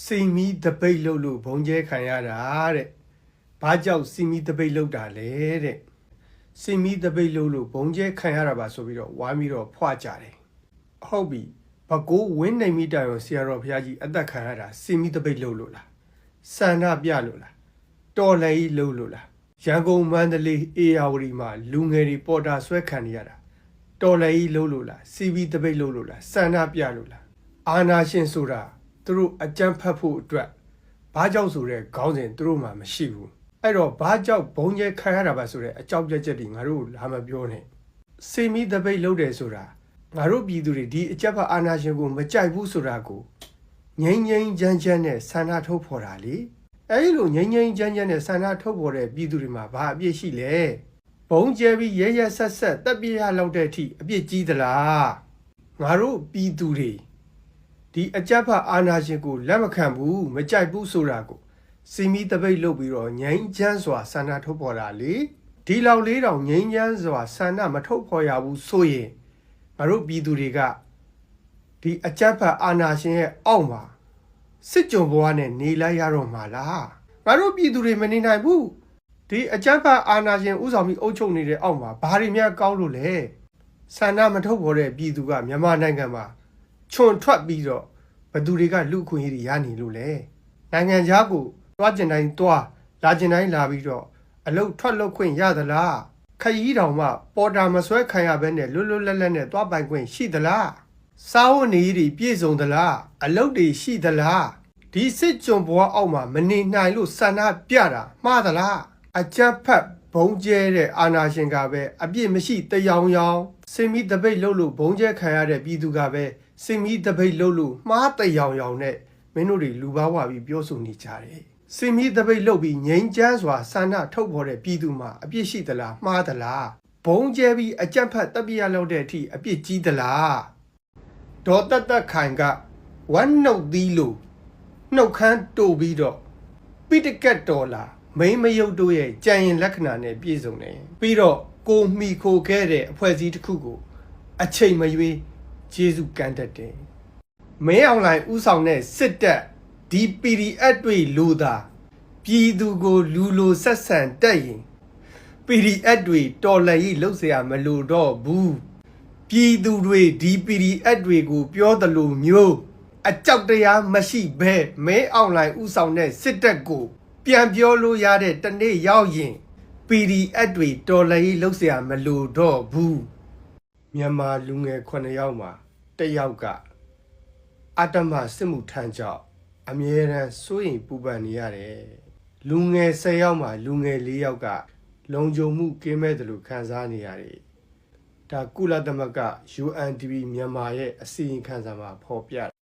စိန်မီတပိတ်လို့လို့ဘုံကျဲခံရတာတဲ့ဘာကြောင့်စိန်မီတပိတ်လို့တာလဲတဲ့စိန်မီတပိတ်လို့လို့ဘုံကျဲခံရတာပါဆိုပြီးတော့ဝိုင်းပြီးတော့ဖွာကြတယ်ဟုတ်ပြီဘကိုးဝင်းနိုင်မိတိုင်ရောဆရာတော်ဘုရားကြီးအသက်ခံရတာစိန်မီတပိတ်လို့လို့လားစန္ဒပြလို့လားတော်လည်းကြီးလို့လို့လားရန်ကုန်မန္တလေးအေယာဝတီမှာလူငယ်တွေပေါ်တာဆွဲခံနေရတာတော်လည်းကြီးလို့လို့လားစီဗီတပိတ်လို့လို့လားစန္ဒပြလို့လားအာနာရှင်ဆိုတာ သူတို့အကြမ်းဖက်ဖို့အတွက်ဘာကြောင့်ဆိုတဲ့ခေါင်းစဉ်သူတို့မှမရှိဘူးအဲ့တော့ဘာကြောင့်ဘုံကျဲခံရတာပါဆိုတဲ့အကြောက်ပြက်ချက်တွေငါတို့လာမပြောနဲ့စေမီတပိတ်လုပ်တယ်ဆိုတာငါတို့ပြည်သူတွေဒီအကြက်ဖက်အာနာရှင်ကိုမကြိုက်ဘူးဆိုတာကိုငိမ့်ငိမ့်ချမ်းချမ်းနဲ့ဆန္ဒထုတ်ဖော်တာလေအဲ့ဒီလိုငိမ့်ငိမ့်ချမ်းချမ်းနဲ့ဆန္ဒထုတ်ဖော်တဲ့ပြည်သူတွေမှာဘာအပြစ်ရှိလဲဘုံကျဲပြီးရဲရဲဆက်ဆက်တပ်ပြရလောက်တဲ့အထိအပြစ်ကြီးသလားငါတို့ပြည်သူတွေ ဒီအကြက်ဖတ်အာနာရှင်ကိုလက်မခံဘူးမကြိုက်ဘူးဆိုတာကိုစီမီတပိတ်လုပ်ပြီးတော့ငြိမ်းချမ်းစွာဆန္ဒထုတ်ဖော်တာလေဒီလောက်လေးတောင်ငြိမ်းချမ်းစွာဆန္ဒမထုတ်ဖော်ရဘူးဆိုရင်ငါတို့ပြည်သူတွေကဒီအကြက်ဖတ်အာနာရှင်ရဲ့အောက်မှာစစ်ကြုံဘဝနဲ့နေလိုက်ရတော့မှာလားငါတို့ပြည်သူတွေမနေနိုင်ဘူးဒီအကြက်ဖတ်အာနာရှင်ဥဆောင်ပြီးအုပ်ချုပ်နေတဲ့အောက်မှာဘာတွေများကောင်းလို့လဲဆန္ဒမထုတ်ဖော်တဲ့ပြည်သူကမြန်မာနိုင်ငံမှာ ချွန်ထွက်ပြီးတော့ဘသူတွေကလူအခွင့်အရေးတွေရနေလို့လဲနိုင်ငံခြားကိုတွားကျင်တိုင်းတွားလာကျင်တိုင်းလာပြီးတော့အလုတ်ထွက်လုတ်ခွင့်ရသလားခရီးတောင်မှပေါ်တာမဆွဲခံရဘဲနဲ့လွတ်လွတ်လပ်လပ်နဲ့တွားပိုင်ခွင့်ရှိသလားစားဝတ်နေရေးတွေပြည့်စုံသလားအလုတ်တွေရှိသလားဒီစစ်ကြုံဘဝအောက်မှာမနေနိုင်လို့ဆန္ဒပြတာမှားသလားအကြက်ဖက်ဘုံကျဲတဲ့အာနာရှင်ကပဲအပြစ်မရှိတယောင်ယောင် စင်မီတပိတ်လို့လို့ဘုံကျဲခံရတဲ့ပြည်သူကပဲစင်မီတပိတ်လို့လို့မှားတယောင်ယောင်နဲ့မင်းတို့တွေလူဘာဝပြီးပြောဆိုနေကြတယ်စင်မီတပိတ်လို့ပြီးငြိမ်းချမ်းစွာဆန္ဒထုတ်ဖော်တဲ့ပြည်သူမှာအပြစ်ရှိသလားမှားသလားဘုံကျဲပြီးအကြက်ဖက်တပ်ပြရလောက်တဲ့အထိအပြစ်ကြီးသလားဒေါ်တက်တက်ခိုင်ကဝမ်းနှုတ်သီးလို့နှုတ်ခမ်းတိုးပြီးတော့ပိတကတ်တော်လာမိမ့်မယုတ်တို့ရဲ့ကြံရင်လက္ခဏာနဲ့ပြည့်စုံတယ်ပြီးတော့ ကိုမိခိုခဲ့တဲ့အဖွဲ့အစည်းတစ်ခုကို အချိန်မရွေးကျေးဇူးကမ်းတတ်တယ်။မင်းအောင်လှိုင်ဥဆောင်တဲ့စစ်တပ်ဒီ PDF တွေလို့သာပြည်သူကိုလူလိုဆက်ဆံတတ်ရင် PDF တွေတော်လှန်ရေးလှုပ်ရှားမလို့တော့ဘူးပြည်သူတွေဒီ PDF တွေကိုပြောသလိုမျိုးအကြောက်တရားမရှိဘဲမဲအောင်လှိုင်ဥဆောင်တဲ့စစ်တပ်ကို ပြန်ပြောလို့ရတဲ့တနေ့ရောက်ရင် PDF တွေတော်လှန်ရေးလှုပ်เสียမလို့တော့ဘူးမြန်မာလူငယ်9ယောက်မှာတစ်ယောက်ကအတ္တမစစ်မှုထမ်းကြောင့်အမြဲတမ်းစိုးရိမ်ပူပန်နေရတယ်လူငယ်10ယောက်မှာလူငယ်4ယောက်ကလုံခြုံမှုကင်းမဲ့တယ်လို့ခံစားနေရတယ်ဒါကုလသမဂ္ဂ UNDP မြန်မာရဲ့အစီရင်ခံစာမှာဖော်ပြတာ